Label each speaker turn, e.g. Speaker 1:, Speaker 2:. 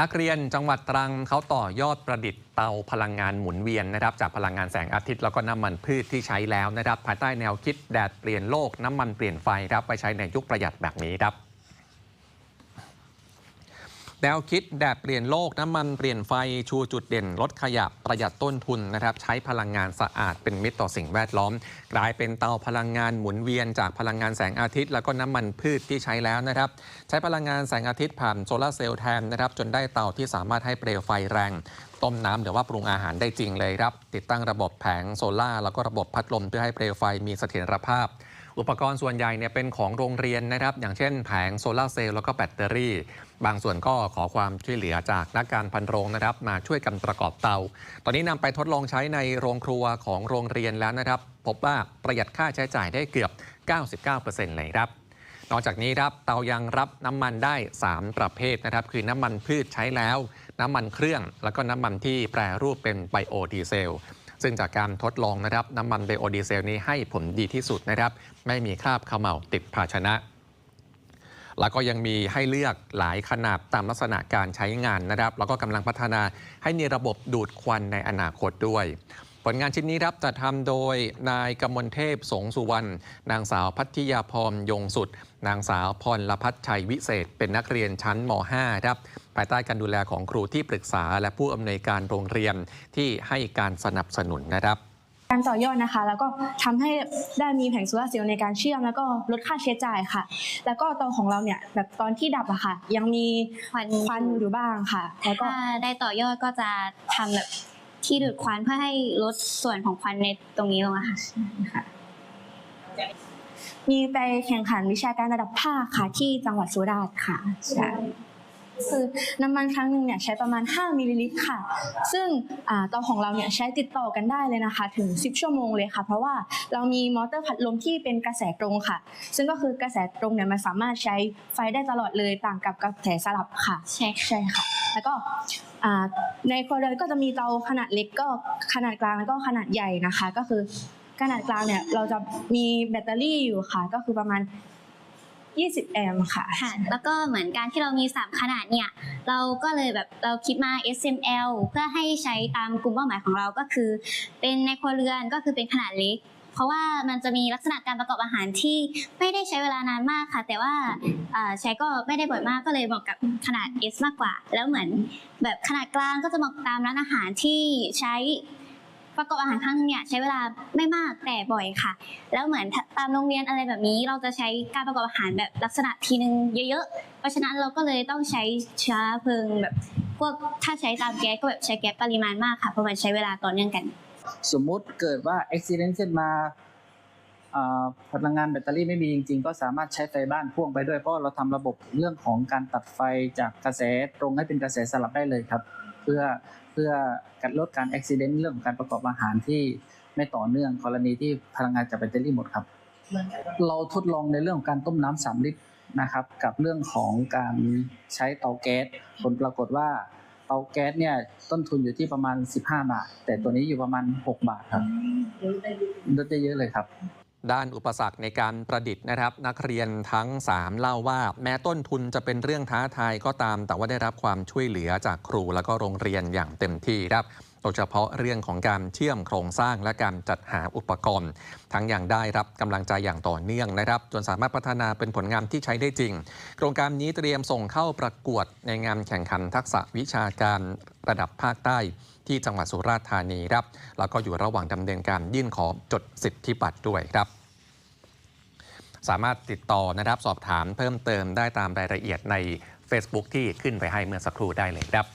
Speaker 1: นักเรียนจังหวัดตรังเขาต่อยอดประดิษฐ์เตาพลังงานหมุนเวียนนะครับจากพลังงานแสงอาทิตย์แล้วก็น้ำมันพืชที่ใช้แล้วนะครับภายใต้แนวคิดแดดเปลี่ยนโลกน้ำมันเปลี่ยนไฟครับไปใช้ในยุคประหยัดแบบนี้ครับ แนวคิดแดดเปลี่ยนโลกน้ำมันเปลี่ยนไฟชูจุดเด่นลดขยะประหยัดต้นทุนนะครับใช้พลังงานสะอาดเป็นมิตรต่อสิ่งแวดล้อม กลายเป็นเตาพลังงานหมุนเวียนจากพลังงานแสงอาทิตย์ แล้วก็น้ำมันพืชที่ใช้แล้วนะครับใช้พลังงานแสงอาทิตย์ผ่านโซลาร์เซลล์แทนนะครับจนได้เตาที่สามารถให้เปลวไฟแรงต้มน้ำหรือว่าปรุงอาหารได้จริงเลยครับติดตั้งระบบแผงโซล่าแล้วก็ระบบพัดลมเพื่อให้เปลวไฟมีเสถียรภาพ อุปกรณ์ส่วนใหญ่เนี่ยเป็นของโรงเรียนนะครับ อย่างเช่นแผงโซลาร์เซลล์แล้วก็แบตเตอรี่ บางส่วนก็ขอความช่วยเหลือจากนักการพันโรงนะครับ มาช่วยกันประกอบเตา ตอนนี้นำไปทดลองใช้ในโรงครัวของโรงเรียนแล้วนะครับ พบว่าประหยัดค่าใช้จ่ายได้เกือบ 99%เลยครับนอกจากนี้ครับเตายังรับน้ำมันได้ 3 ประเภทนะครับ คือน้ำมันพืชใช้แล้ว น้ำมันเครื่อง แล้วก็น้ำมันที่แปรรูปเป็นไบโอดีเซล ซึ่งจากการทดลองนะครับน้ำมันไบโอดีเซลนี้ให้ผลดีที่สุดนะครับ ไม่มีคราบเขม่าติดภาชนะ แล้วก็ยังมีให้เลือกหลายขนาดตามลักษณะการใช้งานนะครับ แล้วก็กำลังพัฒนาให้มีระบบดูดควันในอนาคตด้วย ผลงานชิ้นนี้ครับจะทำโดยนายกมลเทพสงสุวรรณ นางสาวพัทยาพรยงสุด นางสาวพรละพัฒชัยวิเศษ เป็นนักเรียนชั้นม .5 ครับ ภายใต้การดูแลของครูที่ปรึกษา และผู้อำนวยการโรงเรียนที่ให้การสนับสนุนนะครับ
Speaker 2: การต่อยอดนะคะ แล้วก็ทำให้ได้มีแผงโซลาร์เซลล์ในการเชื่อม แล้วก็ลดค่าใช้จ่ายค่ะ แล้วก็เตาของเราเนี่ยแบบตอนที่ดับอะค่ะ ยังมี
Speaker 3: ควัน
Speaker 2: ควันอยู่บ้างค่ะ แล้วก็
Speaker 3: ถ้าได้ต่อยอดก็จะทำแบบ ที่ดูดควันเพื่อให้ลดส่วนของควันในตรงนี้ลงอะค่ะ
Speaker 2: มีไปแข่งขันวิชาการระดับภาคค่ะ ที่จังหวัดสุราษฎร์ค่ะใช่ คือน้ำมันครั้งหนึ่งเนี่ยใช้ประมาณ 5 มิลลิลิตรค่ะ ซึ่งอ่าเตาของเราเนี่ยใช้ติดต่อกันได้เลยนะคะ ถึง 10 ชั่วโมงเลยค่ะ เพราะว่าเรามีมอเตอร์พัดลมที่เป็นกระแสตรงค่ะ ซึ่งก็คือกระแสตรงเนี่ยมันสามารถใช้ไฟได้ตลอดเลยต่างกับกระแสสลับค่ะ
Speaker 3: ใช่ค่ะ
Speaker 2: ใช่ค่ะ แล้วก็อ่าในครัวเรือนก็จะมีเตาขนาดเล็กก็ขนาดกลางแล้วก็ขนาดใหญ่นะคะ ก็คือขนาดกลางเนี่ยเราจะมีแบตเตอรี่อยู่ค่ะ ก็คือประมาณ 20 แอมป์ค่ะ
Speaker 3: ค่ะ แล้วก็เหมือนการที่เรามี 3 ขนาดเนี่ย เราก็เลยแบบเราคิดมา SML เพื่อให้ใช้ตามกลุ่มเป้าหมายของเราก็คือ เป็นในครัวเรือนก็คือเป็นขนาดเล็ก เพราะว่ามันจะมีลักษณะการประกอบอาหารที่ไม่ได้ใช้เวลานานมากค่ะ แต่ว่าอ่าใช้ก็ไม่ได้บ่อยมากก็เลยเหมาะกับขนาด S มากกว่า แล้วเหมือนแบบขนาดกลางก็จะเหมาะตามร้านอาหารที่ใช้ ประกอบอาหารครั้งนึงเนี่ยใช้เวลาไม่มากแต่บ่อยค่ะ แล้วเหมือนตามโรงเรียนอะไรแบบนี้ เราจะใช้การประกอบอาหารแบบลักษณะทีนึงเยอะๆ เพราะฉะนั้นเราก็เลยต้องใช้เชื้อเพลิงแบบพวกถ้าใช้ตามแก๊สก็แบบใช้แก๊สปริมาณมากค่ะเพราะมันใช้เวลาต่อเนื่องกัน
Speaker 4: สมมุติเกิดว่าอุบิเหตุขึ้นมาอ่าพลังงานแบตเตอรี่ไม่มีจริงๆ ก็สามารถใช้ไฟบ้านพ่วงไปด้วยเพราะเราทำระบบเรื่องของการตัดไฟจากกระแสตรงให้เป็นกระแสสลับได้เลยครับ เพื่อเพื่อการลดการอุบิเหตุเรื่องของการประกอบอาหารที่ไม่ต่อเนื่องกรณีที่พลังงานจากแบตเตอรี่หมดครับ เราทดลองในเรื่องของการต้มน้ำสามลิตรนะครับ กับเรื่องของการใช้เตาแก๊สผลปรากฏว่าเตาแก๊สเนี่ยต้นทุนอยู่ที่ประมาณ 15 บาท แต่ตัวนี้อยู่ประมาณ 6 บาทครับลดได้เยอะเลยครับ
Speaker 1: ด้านอุปสรรคในการประดิษฐ์นะครับ นักเรียนทั้ง 3 เล่าว่า แม้ต้นทุนจะเป็นเรื่องท้าทายก็ตาม แต่ว่าได้รับความช่วยเหลือจากครูแล้วก็โรงเรียนอย่างเต็มที่ครับโดยเฉพาะเรื่องของการเชื่อมโครงสร้างและการจัดหาอุปกรณ์ ทั้งอย่างได้รับกำลังใจอย่างต่อเนื่องนะครับ จนสามารถพัฒนาเป็นผลงานที่ใช้ได้จริง โครงการนี้เตรียมส่งเข้าประกวดในงานแข่งขันทักษะวิชาการ ระดับภาคใต้ที่จังหวัดสุราษฎร์ธานีครับแล้วก็อยู่ระหว่างดำเนินการยื่นขอจดสิทธิบัตรด้วยครับ สามารถติดต่อนะครับสอบถามเพิ่มเติมได้ตามรายละเอียดใน Facebook ที่ขึ้นไปให้เมื่อสักครู่ได้เลยครับ